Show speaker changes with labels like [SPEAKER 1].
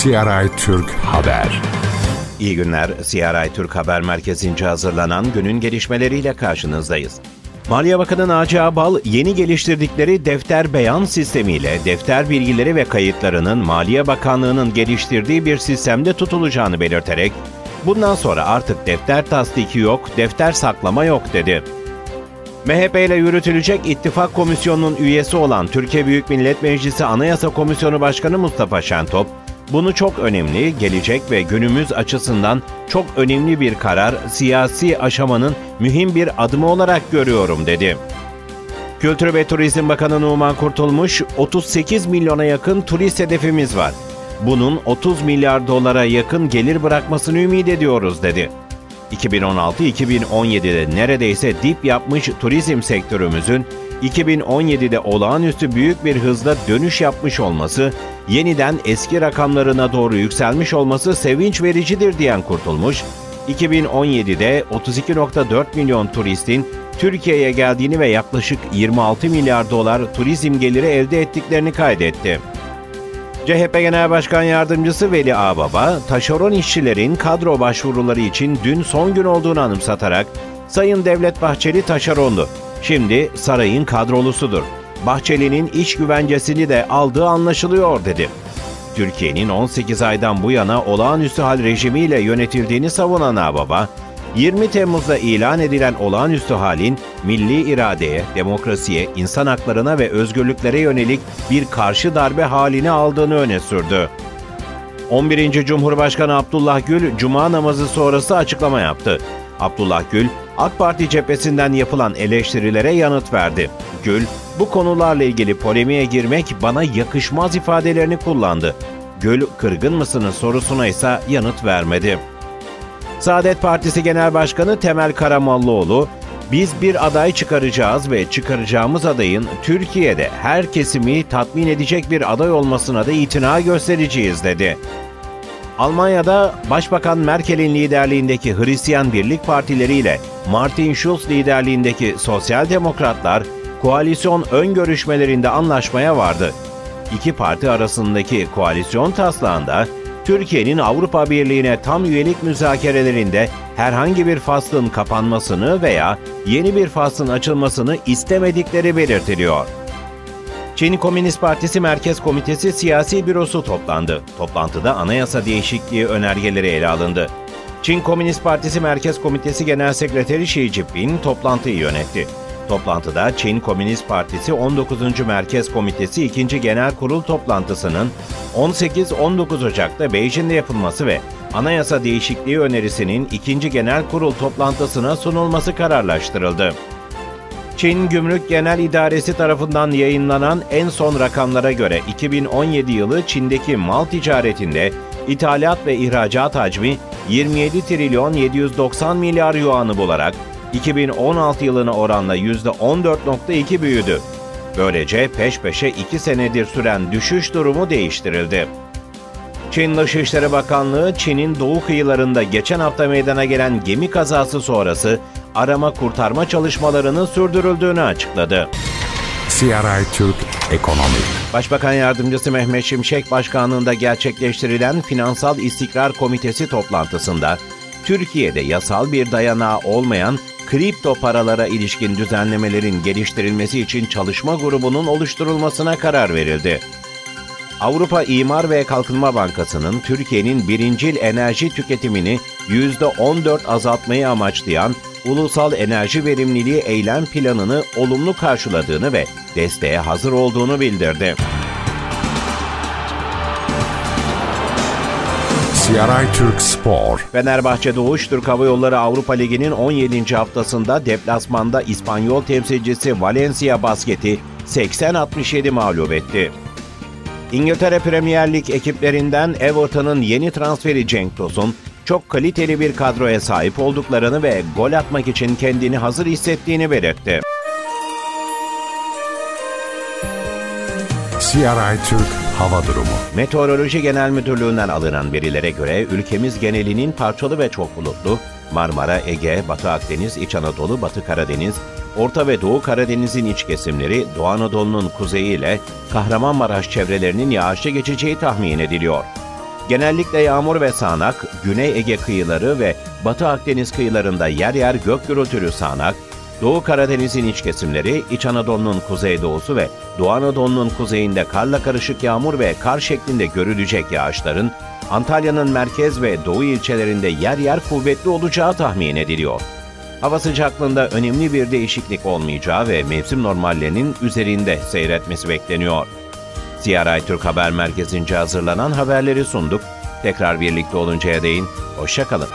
[SPEAKER 1] CRI Türk Haber.
[SPEAKER 2] İyi günler. CRI Türk Haber Merkezi'nce hazırlanan günün gelişmeleriyle karşınızdayız. Maliye Bakanı Naci Abal, yeni geliştirdikleri defter beyan sistemiyle defter bilgileri ve kayıtlarının Maliye Bakanlığı'nın geliştirdiği bir sistemde tutulacağını belirterek, bundan sonra artık defter tasdiki yok, defter saklama yok dedi. MHP ile yürütülecek ittifak komisyonunun üyesi olan Türkiye Büyük Millet Meclisi Anayasa Komisyonu Başkanı Mustafa Şentop, bunu çok önemli, gelecek ve günümüz açısından çok önemli bir karar, siyasi aşamanın mühim bir adımı olarak görüyorum dedi. Kültür ve Turizm Bakanı Numan Kurtulmuş, 38 milyona yakın turist hedefimiz var. Bunun 30 milyar dolara yakın gelir bırakmasını ümit ediyoruz dedi. 2016-2017'de neredeyse dip yapmış turizm sektörümüzün 2017'de olağanüstü büyük bir hızla dönüş yapmış olması, yeniden eski rakamlarına doğru yükselmiş olması sevinç vericidir diyen Kurtulmuş, 2017'de 32.4 milyon turistin Türkiye'ye geldiğini ve yaklaşık 26 milyar dolar turizm geliri elde ettiklerini kaydetti. CHP Genel Başkan Yardımcısı Veli Ağbaba, taşeron işçilerin kadro başvuruları için dün son gün olduğunu anımsatarak, Sayın Devlet Bahçeli taşerondu. Şimdi sarayın kadrolusudur. Bahçeli'nin iş güvencesini de aldığı anlaşılıyor dedi. Türkiye'nin 18 aydan bu yana olağanüstü hal rejimiyle yönetildiğini savunan Ağbaba, 20 Temmuz'da ilan edilen olağanüstü halin milli iradeye, demokrasiye, insan haklarına ve özgürlüklere yönelik bir karşı darbe halini aldığını öne sürdü. 11. Cumhurbaşkanı Abdullah Gül, Cuma namazı sonrası açıklama yaptı. Abdullah Gül, AK Parti cephesinden yapılan eleştirilere yanıt verdi. Gül, bu konularla ilgili polemiğe girmek bana yakışmaz ifadelerini kullandı. Gül, kırgın mısınız sorusuna ise yanıt vermedi. Saadet Partisi Genel Başkanı Temel Karamollaoğlu, biz bir aday çıkaracağız ve çıkaracağımız adayın Türkiye'de her kesimi tatmin edecek bir aday olmasına da itina göstereceğiz dedi. Almanya'da Başbakan Merkel'in liderliğindeki Hristiyan Birlik Partileri ile Martin Schulz liderliğindeki Sosyal Demokratlar koalisyon ön görüşmelerinde anlaşmaya vardı. İki parti arasındaki koalisyon taslağında Türkiye'nin Avrupa Birliği'ne tam üyelik müzakerelerinde herhangi bir faslın kapanmasını veya yeni bir faslın açılmasını istemedikleri belirtiliyor. Çin Komünist Partisi Merkez Komitesi Siyasi Bürosu toplandı. Toplantıda anayasa değişikliği önergeleri ele alındı. Çin Komünist Partisi Merkez Komitesi Genel Sekreteri Xi Jinping toplantıyı yönetti. Toplantıda Çin Komünist Partisi 19. Merkez Komitesi 2. Genel Kurul toplantısının 18-19 Ocak'ta Beijing'de yapılması ve anayasa değişikliği önerisinin 2. Genel Kurul toplantısına sunulması kararlaştırıldı. Çin Gümrük Genel İdaresi tarafından yayınlanan en son rakamlara göre 2017 yılı Çin'deki mal ticaretinde ithalat ve ihracat hacmi 27 trilyon 790 milyar yuanı bularak 2016 yılına oranla %14.2 büyüdü. Böylece peş peşe 2 senedir süren düşüş durumu değiştirildi. Çin Dışişleri Bakanlığı, Çin'in doğu kıyılarında geçen hafta meydana gelen gemi kazası sonrası arama kurtarma çalışmalarının sürdürüldüğünü açıkladı.
[SPEAKER 1] CRI Türk Ekonomi
[SPEAKER 2] Başbakan Yardımcısı Mehmet Şimşek Başkanlığında gerçekleştirilen Finansal İstikrar Komitesi toplantısında Türkiye'de yasal bir dayanağı olmayan kripto paralara ilişkin düzenlemelerin geliştirilmesi için çalışma grubunun oluşturulmasına karar verildi. Avrupa İmar ve Kalkınma Bankası'nın Türkiye'nin birincil enerji tüketimini %14 azaltmayı amaçlayan Ulusal Enerji Verimliliği Eylem Planı'nı olumlu karşıladığını ve desteğe hazır olduğunu bildirdi.
[SPEAKER 1] CRI Türk Spor
[SPEAKER 2] Fenerbahçe Doğuş Türk Hava Yolları Avrupa Ligi'nin 17. haftasında deplasmanda İspanyol temsilcisi Valencia Basket'i 80-67 mağlup etti. İngiltere Premier Lig ekiplerinden Everton'ın yeni transferi Cenk Tosun, çok kaliteli bir kadroya sahip olduklarını ve gol atmak için kendini hazır hissettiğini belirtti.
[SPEAKER 1] CRI Türk Hava Durumu
[SPEAKER 2] Meteoroloji Genel Müdürlüğü'nden alınan verilere göre ülkemiz genelinin parçalı ve çok bulutlu, Marmara, Ege, Batı Akdeniz, İç Anadolu, Batı Karadeniz, Orta ve Doğu Karadeniz'in iç kesimleri, Doğu Anadolu'nun kuzeyi ile Kahramanmaraş çevrelerinin yağışlı geçeceği tahmin ediliyor. Genellikle yağmur ve sağanak, Güney Ege kıyıları ve Batı Akdeniz kıyılarında yer yer gök gürültülü sağanak, Doğu Karadeniz'in iç kesimleri, İç Anadolu'nun kuzeydoğusu ve Doğu Anadolu'nun kuzeyinde karla karışık yağmur ve kar şeklinde görülecek yağışların, Antalya'nın merkez ve doğu ilçelerinde yer yer kuvvetli olacağı tahmin ediliyor. Hava sıcaklığında önemli bir değişiklik olmayacağı ve mevsim normallerinin üzerinde seyretmesi bekleniyor. CRI Türk Haber Merkezi'nce hazırlanan haberleri sunduk. Tekrar birlikte oluncaya değin, hoşçakalın.